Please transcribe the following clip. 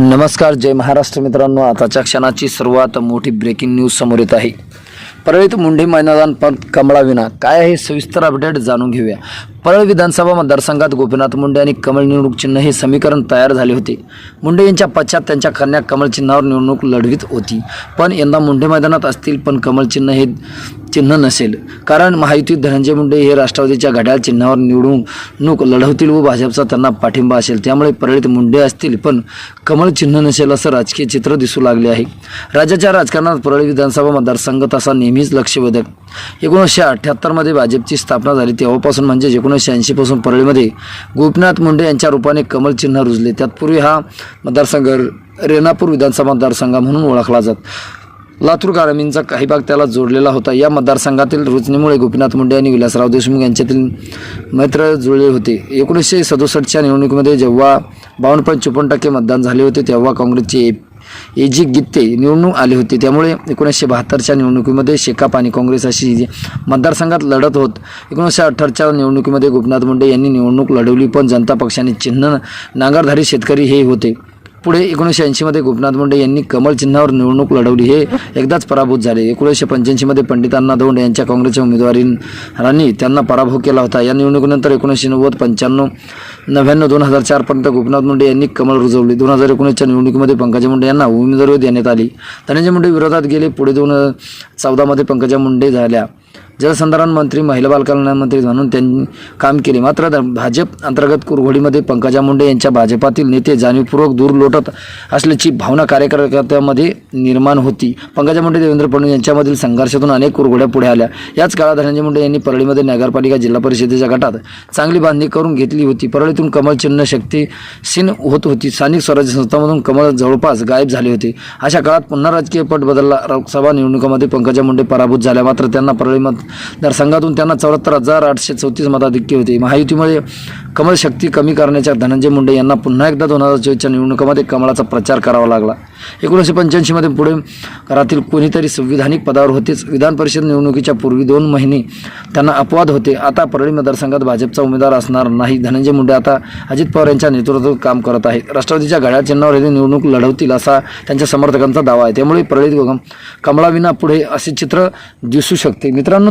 नमस्कार जय महाराष्ट्र मित्रांनो. आताच्या क्षणाची सर्वात मोठी ब्रेकिंग न्यूज समोर येत आहे. परळीत मुंढे मैदान पंत कमळाविना. काय आहे सविस्तर अपडेट जाणून घेऊया. परळ विधानसभा मतदारसंघात गोपीनाथ मुंडे आणि कमळ निवडणूक चिन्ह हे समीकरण तयार झाले होते. मुंडे यांच्या पश्चात त्यांच्या कन्या कमळ चिन्हावर निवडणूक लढवीत होती. पण यंदा मुंडे मैदानात असतील पण कमळ चिन्ह हे चिन्ह नसेल. कारण महायुतीत धनंजय मुंडे हे राष्ट्रवादीच्या घड्याळ चिन्हावर निवडणूक लढवतील व भाजपचा त्यांना पाठिंबा असेल. त्यामुळे परळीत मुंडे असतील पण कमळ चिन्ह नसेल असं राजकीय चित्र दिसू लागले आहे. राज्याच्या राजकारणात परळी विधानसभा मतदारसंघ तसा नेहमीच लक्षवेधक. एकोणीसशे अठ्ठ्याहत्तरमध्ये भाजपची स्थापना झाली. तेव्हापासून म्हणजे एकोणीसशे ऐंशीपासून परळीमध्ये गोपीनाथ मुंडे यांच्या रूपाने कमलचिन्ह रुजले. त्यातपूर्वी हा मतदारसंघ रेणापूर विधानसभा मतदारसंघ म्हणून ओळखला जात. लातूर ग्रामीणचा काही भाग त्याला जोडलेला होता. या मतदारसंघातील रुजनीमुळे गोपीनाथ मुंडे आणि विलासराव देशमुख यांच्यातील मैत्र जुळले होते. एकोणीसशे सदुसष्टच्या निवडणुकीमध्ये जेव्हा बावन्न पॉईंट चोपन्न टक्के मतदान झाले होते तेव्हा काँग्रेसचे ए जी गित्ते निवडणूक आली होती त्यामुळे एकोणीसशे बहात्तरच्या निवडणुकीमध्ये शेकाप आणि काँग्रेस अशी मतदारसंघात लढत होत एकोणीसशे अठ्ठरच्या निवडणुकीमध्ये गोपीनाथ मुंडे यांनी निवडणूक लढवली पण जनता पक्षाने चिन्ह नांगरधारी शेतकरी हे होते. पुढे एकोणीसशे ऐंशीमध्ये गोपीनाथ मुंडे यांनी कमल चिन्हावर निवडणूक लढवली हे एकदाच पराभूत झाले. एकोणीसशे पंच्याऐंशीमध्ये पंडितांना धोंड दौंड यांच्या काँग्रेसच्या उमेदवारांनी त्यांना पराभव केला होता. या निवडणुकीनंतर एकोणीसशे नव्वद पंच्याण्णव नव्याण्णव दोन हजार चारपर्यंत गोपीनाथ मुंडे यांनी कमल रुजवली. दोन हजार एकोणीसच्या निवडणुकीमध्ये पंकजा मुंडे यांना उमेदवारी देण्यात आली. धनंजय मुंडे विरोधात गेले. पुढे दोन चौदामध्ये पंकजा मुंडे झाल्या. जलसंधारण मंत्री महिला बालकल्याण मंत्री म्हणून त्यांनी काम केले. मात्र द- भाजप अंतर्गत कुरघोडीमध्ये पंकजा मुंडे यांच्या भाजपातील नेते जाणीवपूर्वक दूर लोटत असल्याची भावना कार्यकर्त्यांमध्ये निर्माण होती. पंकजा मुंडे देवेंद्र फडणवीस यांच्यामधील संघर्षातून अनेक कुरघोड्या पुढे आल्या. याच काळात धनंजय मुंडे यांनी परळीमध्ये नगरपालिका जिल्हा परिषदेच्या गटात चांगली बांधणी करून घेतली होती. परळीतून कमल चिन्ह शक्तीसीन होत होती. स्थानिक स्वराज्य संस्थांमधून कमल जवळपास गायब झाले होते. अशा काळात पुन्हा राजकीय पट बदलला. लोकसभा निवडणुकामध्ये पंकजा मुंडे पराभूत झाल्या. मात्र त्यांना परळीमध्ये तर संघातून त्यांना चौऱ्याहत्तर हजार आठशे चौतीस मताधिक्य होते. महायुतीमध्ये कमल शक्ती कमी करण्याच्या धनंजय मुंडे यांना पुन्हा एकदा दोन हजार चोवीसच्या निवडणुकामध्ये कमळाचा प्रचार करावा लागला. एकोणीसशे पंच्याऐंशीमध्ये पुढे घरातील कोणीतरी संविधानिक पदावर होतेच. विधान परिषद निवडणुकीच्या पूर्वी दोन महिने त्यांना अपवाद होते. आता परळी मतदारसंघात भाजपचा उमेदवार असणार नाही. धनंजय मुंडे आता अजित पवार यांच्या नेतृत्वात काम करत आहेत. राष्ट्रवादीच्या घड्याळ चिन्हावर हे निवडणूक लढवतील असा त्यांच्या समर्थकांचा दावा आहे. त्यामुळे परळीत कमळाविना पुढे असे चित्र दिसू शकते. मित्रांनो